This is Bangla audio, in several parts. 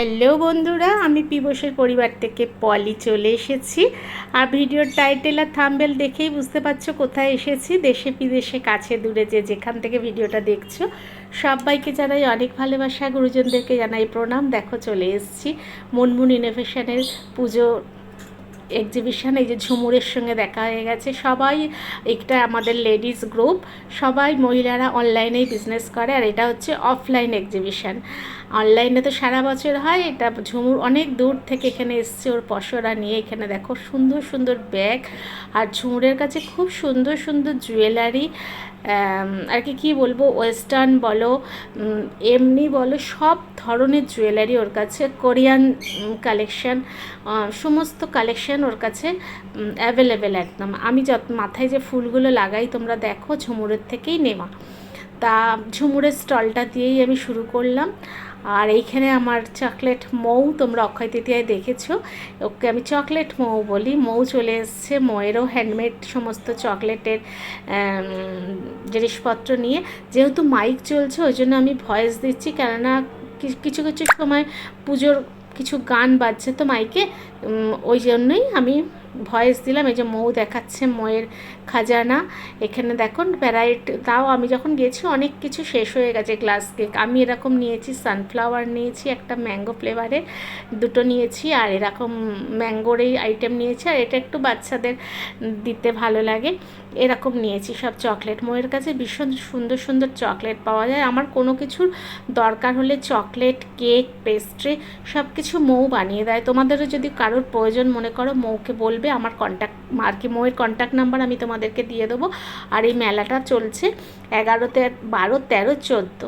হ্যালো বন্ধুরা, আমি পিবসের পরিবার থেকে পলি চলে এসেছি। আর ভিডিওর টাইটেল আর থাম্বেল দেখেই বুঝতে পারছ কোথায় এসেছি। দেশে বিদেশে, কাছে দূরে যে যেখান থেকে ভিডিওটা দেখছ। সবাইকে জানাই অনেক ভালোবাসা। গুরুজনদেরকে জানাই প্রণাম। দেখো চলে এসেছি মুনমুন ইনোভেশনের পুজো এক্সিবিশন এই যে ঝুমুরের সঙ্গে দেখা হয়ে গেছে। সবাই একটা আমাদের লেডিস গ্রুপ সবাই মহিলারা অনলাইনেই বিজনেস করে, আর এটা হচ্ছে অফলাইন এক্সিবিশন অনলাইনে তো সারা বছর হয়, এটা ঝুমুর অনেক দূর থেকে এখানে এসছে, ওর পশরা নিয়ে এখানে দেখো, সুন্দর সুন্দর ব্যাগ আর ঝুমুরের কাছে খুব সুন্দর সুন্দর জুয়েলারি আর কি, কী বলব? ওয়েস্টার্ন বলো এমনি বলো, সব ধরনের জুয়েলারি ওর কাছে কোরিয়ান কালেকশান সমস্ত কালেকশান ওর কাছে অ্যাভেলেবেল একদম। আমি যত, মাথায় যে ফুলগুলো লাগাই, তোমরা দেখো, ঝুমুরের থেকেই নেওয়া। তা ঝুমুরের স্টলটা দিয়েই আমি শুরু করলাম। আর এইখানে আমার চকলেট মৌ, তোমরা অক্ষয় তৃতীয়ায় দেখেছ। ওকে আমি চকলেট মৌ বলি। মৌ চলে এসছে মৌয়েরও হ্যান্ডমেড সমস্ত চকলেটের জিনিসপত্র নিয়ে। যেহেতু মাইক চলছে, ওই জন্য আমি ভয়েস দিচ্ছি। কেননা কিছু কিছু সময় পুজোর কিছু গান বাজছে তো মাইকে ওই জন্যই আমি ভয়েস দিলাম, এই যে মৌ দেখাচ্ছে ময়ের খাজানা। এখানে দেখুন ভ্যারাইটি তাও আমি যখন গেছি, অনেক কিছু শেষ হয়ে গেছে গ্লাস কেক। আমি এরকম নিয়েছি সানফ্লাওয়ার নিয়েছি, একটা ম্যাঙ্গো ফ্লেভারের দুটো নিয়েছি, আর এরকম ম্যাঙ্গোরই আইটেম নিয়েছি, আর এটা একটু বাচ্চাদের দিতে ভালো লাগে। এরকম নিয়েছি। সব চকলেট। ময়ের কাছে ভীষণ সুন্দর সুন্দর চকলেট পাওয়া যায়। আমার কোনো কিছুর দরকার হলে চকলেট, কেক, পেস্ট্রি সব কিছু মৌ বানিয়ে দেয়। তোমাদেরও যদি কারোর প্রয়োজন মনে করো, মৌকে বলবে, আমার কন্ট্যাক্ট আর কি মৌয়ের কন্ট্যাক্ট নাম্বার আমি তোমাদেরকে দিয়ে দেবো। আর এই মেলাটা চলছে এগারো বারো তেরো, চোদ্দ।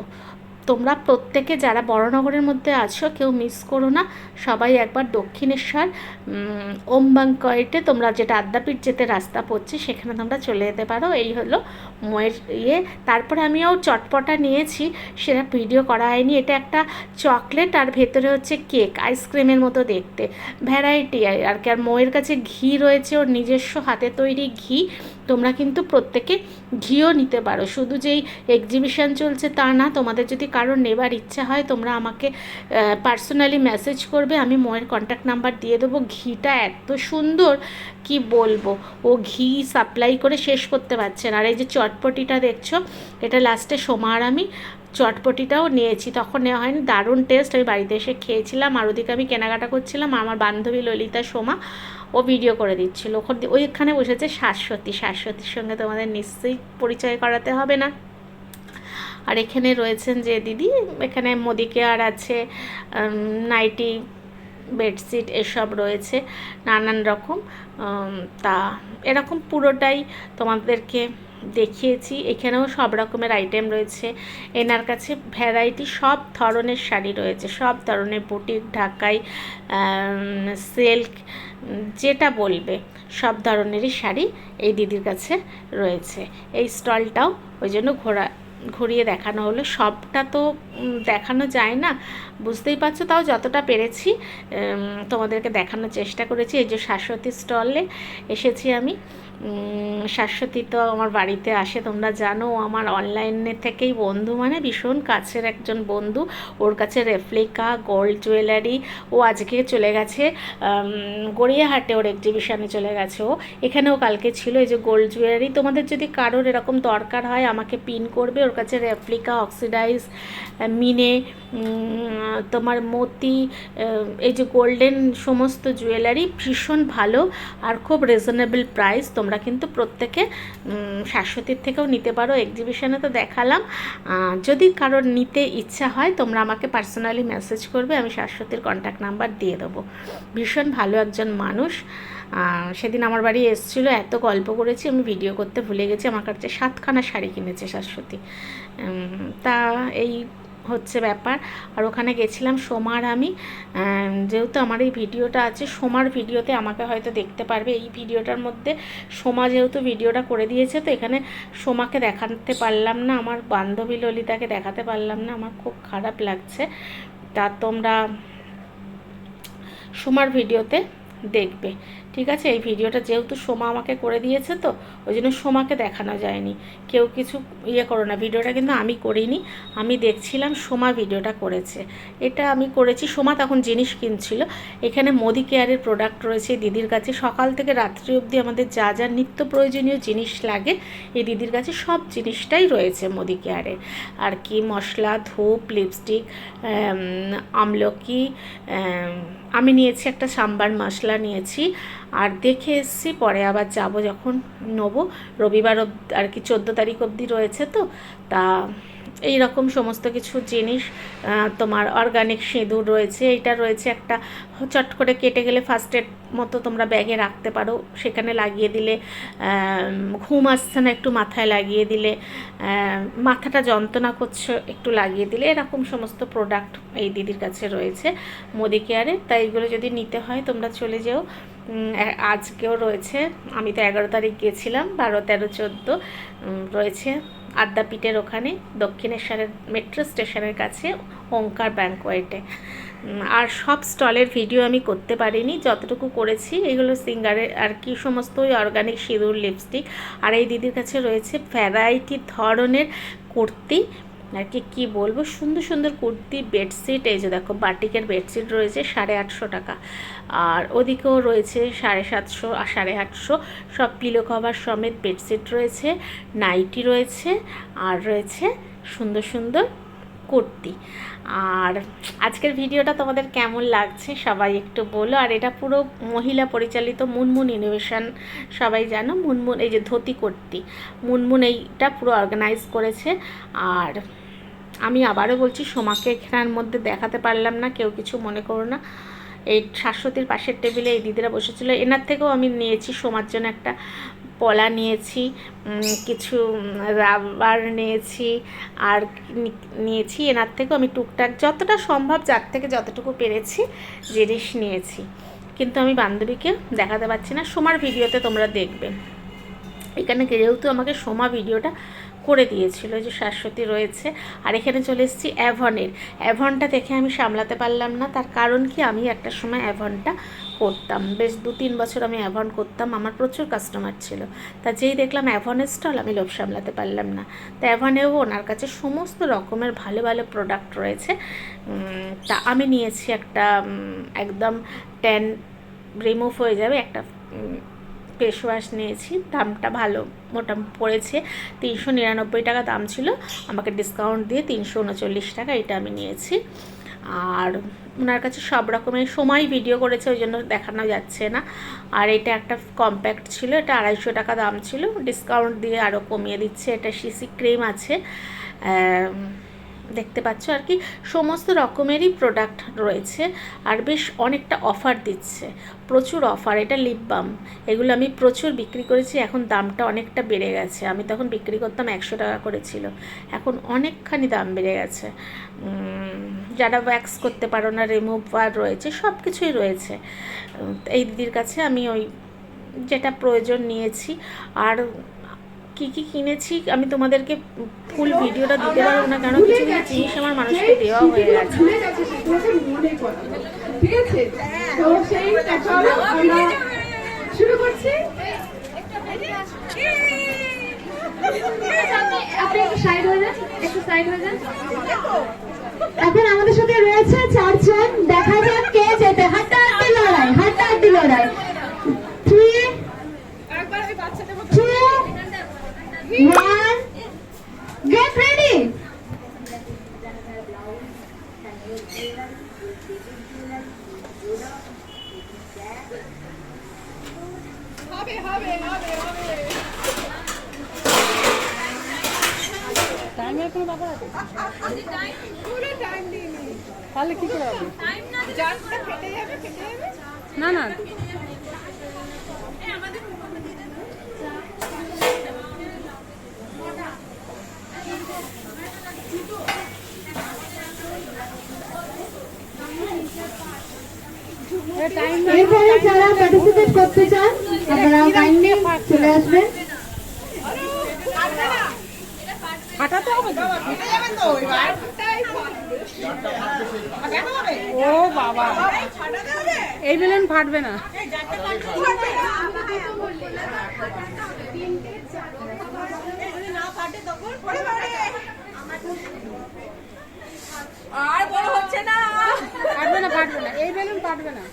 তোমরা প্রত্যেকে যারা বড়নগরের মধ্যে আছো কেউ মিস করো না। সবাই একবার দক্ষিণেশ্বর উম, ওম বাঙ্কয়েটে তোমরা যেটা আদ্যাপীঠ যেতে রাস্তা পড়ছে সেখানে তোমরা চলে যেতে পারো। এই হলো ময়ের ইয়ে। তারপরে আমিও চটপটা নিয়েছি সেটা ভিডিও করা হয়নি। এটা একটা চকলেট আর ভেতরে হচ্ছে কেক আইসক্রিমের মতো দেখতে। ভ্যারাইটি আর কি। আর ময়ের কাছে ঘি রয়েছে ওর নিজস্ব হাতে তৈরি ঘি। তোমরা কিন্তু প্রত্যেকে ঘিও নিতে পারো। শুধু যেই এক্সিবিশন চলছে তা না তোমাদের যদি কারোর নেবার ইচ্ছা হয়, তোমরা আমাকে পার্সোনালি মেসেজ করবে, আমি ময়ের কন্ট্যাক্ট নাম্বার দিয়ে দেবো। ঘিটা এত সুন্দর, কি বলব? ও ঘি সাপ্লাই করে শেষ করতে পারছে না। আর এই যে চটপটিটা দেখছ, এটা লাস্টে সোমার আমি, চটপটিটাও নিয়েছি। তখন নেওয়া হয়নি, দারুণ টেস্ট আমি বাড়িতে এসে খেয়েছিলাম, আর ওদিকে আমি কেনাকাটা করছিলাম আমার বান্ধবী ললিতা, সোমা, ও ভিডিও করে দিচ্ছিল। ওখানে ওইখানে বসেছে শাশ্বতী। শাশ্বতীর সঙ্গে তোমাদের নিশ্চয়ই পরিচয় করাতে হবে না। আর এখানে রয়েছেন যে দিদি, এখানে মোদি কেয়ার আছে নাইটি, বেডশিট এসব রয়েছে, নানান রকম তা এরকম পুরোটাই তোমাদেরকে দেখিয়েছি। এখানেও সব রকমের আইটেম রয়েছে। এনার কাছে ভ্যারাইটি সব ধরনের শাড়ি রয়েছে, সব ধরনের বুটিক ঢাকাই সিল্ক যেটা বলবে, সব ধরনেরই শাড়ি এই দিদির কাছে রয়েছে। এই স্টলটাও ওই জন্য ঘোরা ঘুরিয়ে দেখানো হলো। সবটা তো দেখানো যায় না। বুঝতেই পারছ তাও যতটা পেরেছি। তোমাদেরকে দেখানোর চেষ্টা করেছি। এই যে শাশ্বতী স্টলে এসেছি আমি। শাশ্বতী তো আমার বাড়িতে আসে, তোমরা জানো আমার অনলাইনে থেকেই বন্ধু মানে ভীষণ কাছের একজন বন্ধু। ওর কাছে রেপ্লিকা গোল্ড জুয়েলারি ও আজকে চলে গেছে গড়িয়াহাটে ওর এক্সিবিশনে চলে গেছে ও। এখানেও কালকে ছিল, এই যে গোল্ড জুয়েলারি তোমাদের যদি কারোর এরকম দরকার হয়, আমাকে পিন করবে। ওর কাছে রেপ্লিকা অক্সিডাইজ মিনে তোমার মতি এই যে গোল্ডেন সমস্ত জুয়েলারি ভীষণ ভালো আর খুব রিজনেবল প্রাইস তোমরা কিন্তু প্রত্যেকে শাশ্বতীর থেকেও নিতে পারো। এক্সিবিশনে তো দেখালাম। যদি কারোর নিতে ইচ্ছা হয়, তোমরা আমাকে পার্সোনালি মেসেজ করবে, আমি শাশ্বতীর কন্ট্যাক্ট নাম্বার দিয়ে দেবো। ভীষণ ভালো একজন মানুষ। সেদিন আমার বাড়ি এসেছিল, এত গল্প করেছি, আমি ভিডিও করতে ভুলে গেছি। আমার কাছে সাতখানা শাড়ি কিনেছে শাশ্বতী। তা এই হচ্ছে ব্যাপার। আর ওখানে গেছিলাম সোমার আমি। যেহেতু আমার এই ভিডিওটা আছে, সোমার ভিডিওতে আমাকে হয়তো দেখতে পারবে। এই ভিডিওটার মধ্যে সোমা যেহেতু ভিডিওটা করে দিয়েছে, তো এখানে সোমাকে দেখাতে পারলাম না। আমার বান্ধবী ললিতাকে দেখাতে পারলাম না। আমার খুব খারাপ লাগছে। তা তোমরা সোমার ভিডিওতে দেখবে। ঠিক আছে? এই ভিডিওটা যেহেতু সোমা আমাকে করে দিয়েছে তো, ওই জন্য সোমাকে দেখানো যায়নি। কেউ কিছু ইয়ে করো না, ভিডিওটা কিন্তু আমি করিনি। আমি দেখছিলাম সোমা ভিডিওটা করেছে। এটা আমি করেছি, সোমা তখন জিনিস কিনছিল। এখানে মোদি কেয়ারের প্রোডাক্ট রয়েছে দিদির কাছে। সকাল থেকে রাত্রি অবধি আমাদের যা যা নিত্য প্রয়োজনীয় জিনিস লাগে, এই দিদির কাছে সব জিনিসটাই রয়েছে মোদি কেয়ারের। আর কি মশলা, ধূপ লিপস্টিক আমলকি আমি নিয়েছি একটা সাম্বার মশলা নিয়েছি। আর দেখে এসছি, পরে আবার যাব যখন নেব। রবিবার আর কি চোদ্দ তারিখ অবধি রয়েছে তো, তা এই রকম সমস্ত কিছু জিনিস তোমার অর্গানিক সিঁদুর রয়েছে, এইটা রয়েছে একটা, চট করে কেটে গেলে ফার্স্ট এড মতো তোমরা ব্যাগে রাখতে পারো। সেখানে লাগিয়ে দিলে ঘুম আসছে না একটু মাথায় লাগিয়ে দিলে মাথাটা যন্ত্রণা করছে একটু লাগিয়ে দিলে, এরকম সমস্ত প্রোডাক্ট এই দিদির কাছে রয়েছে, মোদি কেয়ারে তাই এগুলো যদি নিতে হয়, তোমরা চলে যেও। আজকেও রয়েছে, আমি তো এগারো তারিখ গিয়েছিলাম বারো তেরো চোদ্দ রয়েছে। আদ্যাপীঠের ওখানে, দক্ষিণেশ্বরের মেট্রো স্টেশনের কাছে, ওঙ্কার ব্যাঙ্কোয়েটে আর সব স্টলের ভিডিও আমি করতে পারিনি, যতটুকু করেছি, এগুলো সিঙ্গারের আর কি সমস্ত ওই অর্গানিক সিঁদুর লিপস্টিক আর এই দিদির কাছে রয়েছে ভ্যারাইটি ধরনের কুর্তি আর কি কী বলব? সুন্দর সুন্দর কুর্তি বেডশিট এই যে দেখো, বাটিকের বেডশিট রয়েছে সাড়ে আটশো টাকা। আর ওদিকেও রয়েছে সাড়ে সাতশো আর সাড়ে আটশো। সব পিলো কভার সমেত বেডশিট রয়েছে নাইটি রয়েছে, আর রয়েছে সুন্দর সুন্দর কুর্তি। আর আজকের ভিডিওটা তোমাদের কেমন লাগছে সবাই একটু বলো। আর এটা পুরো মহিলা পরিচালিত মুনমুন ইনোভেশন, সবাই জানো, মুনমুন এই যে ধুতি কুর্তি। মুনমুন এইটা পুরো অর্গানাইজ করেছে। আর আমি আবারও বলছি, সোমাকে এখানের মধ্যে দেখাতে পারলাম না, কেউ কিছু মনে করো না। এই শাশ্বতীর পাশের টেবিলে এই দিদিরা বসেছিল। এনার থেকেও আমি নিয়েছি, সোমার জন্য একটা পলা নিয়েছি কিছু রাবার নিয়েছি, আর নিয়েছি। এনার থেকেও আমি টুকটাক, যতটা সম্ভব যার থেকে যতটুকু পেরেছি, জিনিস নিয়েছি। কিন্তু আমি বান্ধবীকে দেখাতে পারছি না। সোমার ভিডিওতে তোমরা দেখবে। এখানে যেহেতু আমাকে সোমা ভিডিওটা করে দিয়েছিল যে শাশ্বতী রয়েছে। আর এখানে চলে এসেছি অ্যাভনের। অ্যাভনটা দেখে আমি সামলাতে পারলাম না। তার কারণ কি? আমি একটা সময় অ্যাভনটা করতাম। বেশ দু তিন বছর আমি অ্যাভন করতাম। আমার প্রচুর কাস্টমার ছিল। তা যেই দেখলাম অ্যাভনের স্টল আমি লোভ সামলাতে পারলাম না। তা অ্যাভনেও ওনার কাছে সমস্ত রকমের ভালো ভালো প্রোডাক্ট রয়েছে। তা আমি নিয়েছি একটা একদম ট্যান রিমুভ হয়ে যাবে একটা ফেস ওয়াশ নিয়েছি, দামটা ভালো মোটামুটি পড়েছে। তিনশো নিরানব্বই টাকা দাম ছিল, আমাকে ডিসকাউন্ট দিয়ে তিনশো উনচল্লিশ টাকা এটা আমি নিয়েছি। আর ওনার কাছে সব রকমের সময় ভিডিও করেছে, ওই জন্য দেখানো যাচ্ছে না। আর এটা একটা কম্প্যাক্ট ছিল, এটা আড়াইশো টাকা দাম ছিল ডিসকাউন্ট দিয়ে আরও কমিয়ে দিচ্ছে, এটা সিসি ক্রিম আছে। দেখতে পাচ্ছ আর কি, সমস্ত রকমেরই প্রোডাক্ট রয়েছে আর বেশ অনেকটা অফার দিচ্ছে। প্রচুর অফার এটা লিপ বাম এগুলো আমি প্রচুর বিক্রি করেছি, এখন দামটা অনেকটা বেড়ে গেছে। আমি তখন বিক্রি করতাম একশো টাকা করে ছিল। এখন অনেকখানি দাম বেড়ে গেছে। যারা ওয়্যাক্স করতে পারো না রিমুভার রয়েছে সব কিছুই রয়েছে। এই দিদির কাছে আমি ওই যেটা প্রয়োজন নিয়েছি। আর কি কি কিনেছি? আমি তোমাদেরকে ফুল ভিডিওটা দিতে পারব না কারণ কিছু কিছু জিনিস আমার মানুষকে দেওয়া হয়ে গেছে। ভুলে গেছে সেগুলোকে করো। ঠিক আছে? তো সেই আমরা শুরু করছি। এখন আমাদের সাথে রয়েছে চারজন। দেখা যাক কে যেতে হাড্ডাহাড্ডি লড়াই হাড্ডাহাড্ডি লড়াই ওয়ান গেট রেডি টাইমের কোনো ব্যাপার আছে তাহলে কি করে হবে না না টাইম এরপরে যারা পার্টিসিপেট করতে চান আপনারা কাইন্ডলি চলে আসবেন। ফাটাতে হবে তো ও বাবা এই বেলুন ফাটবে না। আর বড় হচ্ছে না। ফাটবে না ফাটবে না। এই বেলুন ফাটবে না।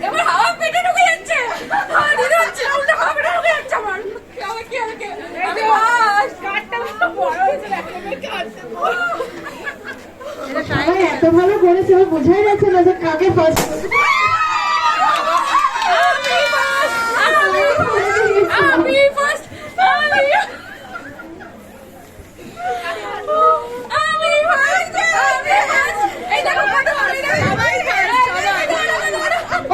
এবার হাওয়া পেটে ঢুকে যাচ্ছে। হাওয়া দিতে হচ্ছে না উল্টো হাওয়া পেটে ঢুকে যাচ্ছে আমার। কি হবে কি হবে কি হবে? আমি বাস কাটটা বড় হয়েছে দেখো এবার কাটতে এটা সবাই এত ভালো করেছে বোঝাই যাচ্ছে না যে কাকে ফার্স্ট আমি ফার্স্ট আমি ফার্স্ট আমি আমি ফার্স্ট আমি ফার্স্ট এই দেখো কত ভালো এই দেখো সবাই সবাই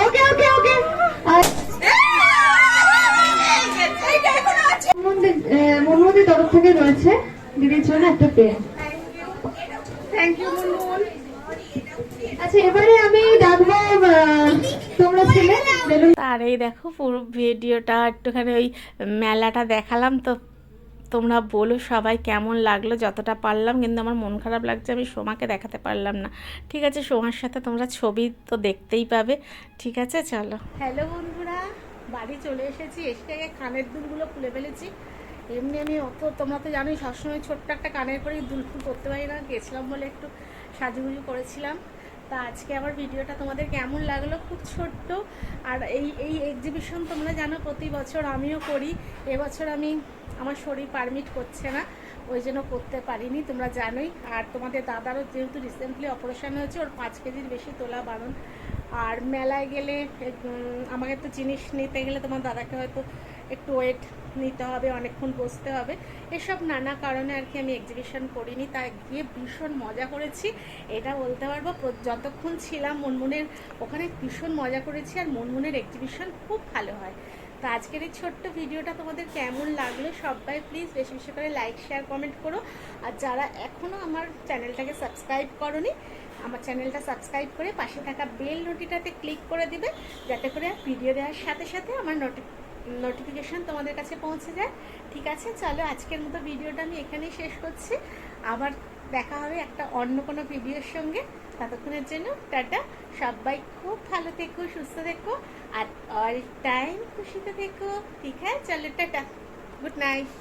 ওকে ওকে ওকে আর এইটা এখন আছে মনমন্দির আহ, মনমন্দির তরফ থেকে রয়েছে মুনমুন আচ্ছা এবারে আমি ডাকবো তোমরা ছেলে? আর এই দেখো পুরো ভিডিওটা একটুখানি ওই মেলাটা দেখালাম তো তোমরা বলো সবাই কেমন লাগল যতটা পারলাম কিন্তু আমার মন খারাপ লাগছে আমি সোমাকে দেখাতে পারলাম না। ঠিক আছে সোমার সাথে তোমরা ছবি তো দেখতেই পাবে। ঠিক আছে চলো। হ্যালো বন্ধুরা। বাড়ি চলে এসেছি এসে আগে কানের দুলগুলো খুলে ফেলেছি। এমনি আমি অত তোমরা তো জানোই, সবসময় ছোট্ট একটা কানের পরে দুল ফুল করতে পারি না। গেছিলাম বলে একটু সাজুগুজু করেছিলাম। তা আজকে আমার ভিডিওটা তোমাদের কেমন লাগল? খুব ছোট্ট। আর এই এই এক্সিবিশন তোমরা জানো, প্রতি বছর আমিও করি। এবছর আমি, আমার শরীর পারমিট করছে না, ওই জন্য করতে পারিনি, তোমরা জানোই। আর তোমাদের দাদারও যেহেতু রিসেন্টলি অপারেশন হয়েছে, ওর পাঁচ কেজির বেশি তোলা বারণ আর মেলায় গেলে আমাকে তো জিনিস নিতে গেলে তোমার দাদাকে হয়তো একটু ওয়েট নিতে হবে, অনেকক্ষণ বসতে হবে। এসব নানা কারণে আর কি আমি এক্সিবিশন করিনি, তাই গিয়ে ভীষণ মজা করেছি। এটা বলতে পারব যতক্ষণ ছিলাম মনমনের ওখানে ভীষণ মজা করেছি আর মনমুনের এক্সিবিশন খুব ভালো হয়। তো আজকের এই ছোট্ট ভিডিওটা তোমাদের কেমন লাগল সবাই প্লিজ বেশি বেশি করে লাইক শেয়ার কমেন্ট করো। আর যারা এখনও আমার চ্যানেলটাকে সাবস্ক্রাইব করনি, আমার চ্যানেলটা সাবস্ক্রাইব করে পাশে থাকা বেল নোটিটাতে ক্লিক করে দিবে, যাতে করে ভিডিও দেওয়ার সাথে সাথে আমার নোটি নোটিফিকেশান তোমাদের কাছে পৌঁছে যায়। ঠিক আছে, চলো আজকের মতো ভিডিওটা আমি এখানেই শেষ করছি। আবার দেখা হবে একটা অন্য কোনো ভিডিওর সঙ্গে। ততক্ষণের জন্য টাটা। সবাই খুব ভালো থেকো, সুস্থ থেকো, আর অল টাইম খুশিতে থেকো। ঠিক আছে, চলো টাটা। Good night